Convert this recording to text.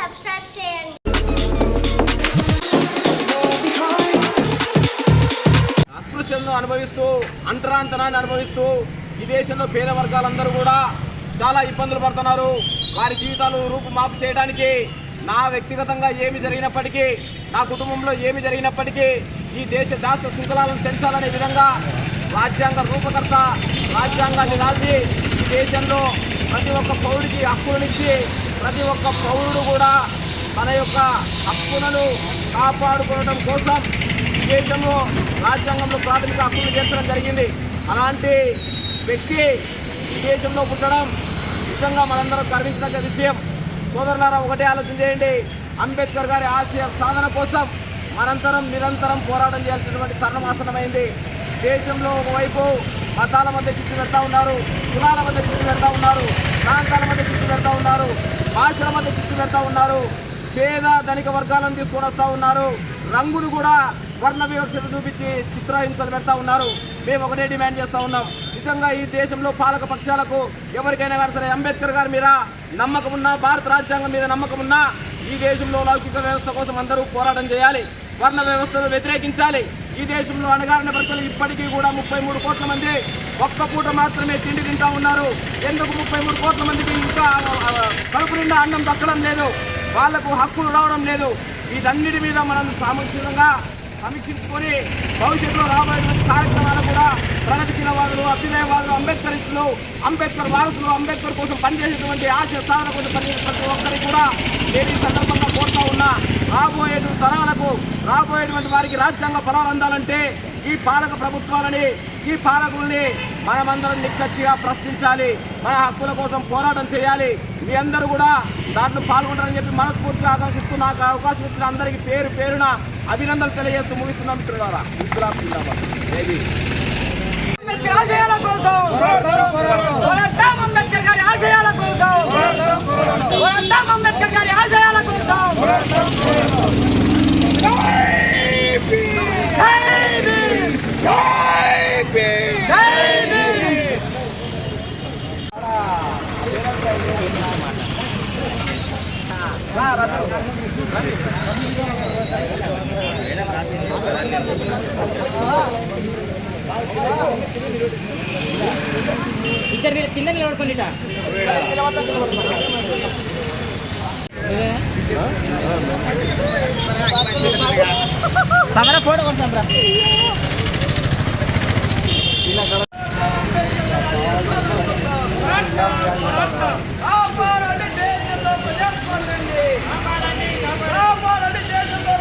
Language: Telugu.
సబ్స్క్రైబ్ చేయండి. అస్పృశ్యలను అనుభవిస్తూ అంటరాంతనాన్ని అనుభవిస్తూ ఈ దేశంలో పేద వర్గాలందరూ కూడా చాలా ఇబ్బందులు పడుతున్నారు. వారి జీవితాలు రూపుమాపు చేయడానికి నా వ్యక్తిగతంగా ఏమి జరిగినప్పటికీ నా కుటుంబంలో ఏమి జరిగినప్పటికీ ఈ దేశ దాస శృంఖలాలను పెంచాలనే విధంగా రాజ్యాంగ రూపకర్త రాజ్యాంగాన్ని రాసి ఈ దేశంలో ప్రతి ఒక్క పౌరుడికి హక్కులనిచ్చి ప్రతి ఒక్క పౌరుడు కూడా మన యొక్క హక్కులను కాపాడుకోవడం కోసం దేశంలో రాజ్యాంగంలో ప్రాథమిక హక్కులు చేర్చడం జరిగింది. అలాంటి వ్యక్తి ఈ దేశంలో పుట్టడం నిజంగా మనందరం గర్వించదగ్గ విషయం. సోదరులారా ఒకటే ఆలోచన చేయండి. అంబేద్కర్ గారి ఆశయ సాధన కోసం మనంతరం నిరంతరం పోరాటం చేయాల్సినటువంటి తరుణం ఆసనమైంది దేశంలో ఒకవైపు మతాల మధ్య చిచ్చు పెడతా ఉన్నారు కులాల మధ్య చిచ్చు పెడతా ఉన్నారు ప్రాంతాల మధ్య భాషల మధ్య చిచ్చు పెడతా ఉన్నారు. పేద ధనిక వర్గాలను తీసుకొని వస్తూ ఉన్నారు. రంగులు కూడా వర్ణ వివక్షత చూపించి చిత్రహింసలు పెడతా ఉన్నారు. మేము ఒకటే డిమాండ్ చేస్తూ ఉన్నాం. నిజంగా ఈ దేశంలో పాలక పక్షాలకు ఎవరికైనా కానీ సరే అంబేద్కర్ గారి మీద నమ్మకం ఉన్నా భారత రాజ్యాంగం మీద నమ్మకం ఉన్నా ఈ దేశంలో లౌకిక వ్యవస్థ కోసం అందరూ పోరాటం చేయాలి. వర్ణ వ్యవస్థను వ్యతిరేకించాలి. ఈ దేశంలో అణగారిన ప్రజలు ఇప్పటికీ కూడా ముప్పై మూడు కోట్ల మంది ఒక్క పూట మాత్రమే తిండి తింటా ఉన్నారు. ఎందుకు ముప్పై మూడు కోట్ల మందికి ఇంకా కడుపు నిండా అన్నం దక్కడం లేదు? వాళ్ళకు హక్కులు రావడం లేదు. వీటన్నిటి మీద మనం సామూహికంగా సమీక్షించుకొని భవిష్యత్తులో రాబోయేటువంటి కార్యక్రమాలు కూడా ప్రగతిశీలవాదులు అభ్యుదయవాదులు అంబేద్కరిస్టులు అంబేద్కర్ వారసులు అంబేద్కర్ కోసం పనిచేసేటువంటి ఆశ సాధన కోసం పనిచేసే ప్రతి ఒక్కరికి కూడా నేను ఈ సందర్భంగా కోరుతా ఉన్నా రాబోయేటువంటి తరాలకు రాబోయేటువంటి వారికి రాజ్యాంగ ఫలాలు అందాలంటే ఈ పాలక ప్రభుత్వాలని ఈ పాలకుల్ని మనమందరం నిక్కచ్చిగా ప్రశ్నించాలి మన హక్కుల కోసం పోరాటం చేయాలి. మీ అందరూ కూడా దాంట్లో పాల్గొంటారని చెప్పి మనస్ఫూర్తిగా ఆకాంక్షిస్తూ నాకు అవకాశం ఇచ్చిన అందరికీ పేరు పేరున అభినందనలు తెలియజేస్తూ ముగిస్తున్నాం మిత్రులారా. ఇంకులాబ్ జిందాబాద్. అంబేద్కర్ ఆశయాల కోసం పోరాడతాం అంబేద్కర్ గారి ఆశయాల కోసం పోరాడతాం అంబేద్కర్ గారి ఆశయాల కోసం జై ఇద్దరు వీళ్ళు కింద నిలబడుకోండి సమర ఫోటో కొడతాం రా. కాపాడండి. దేశంలో కాపాడండి దేశంలో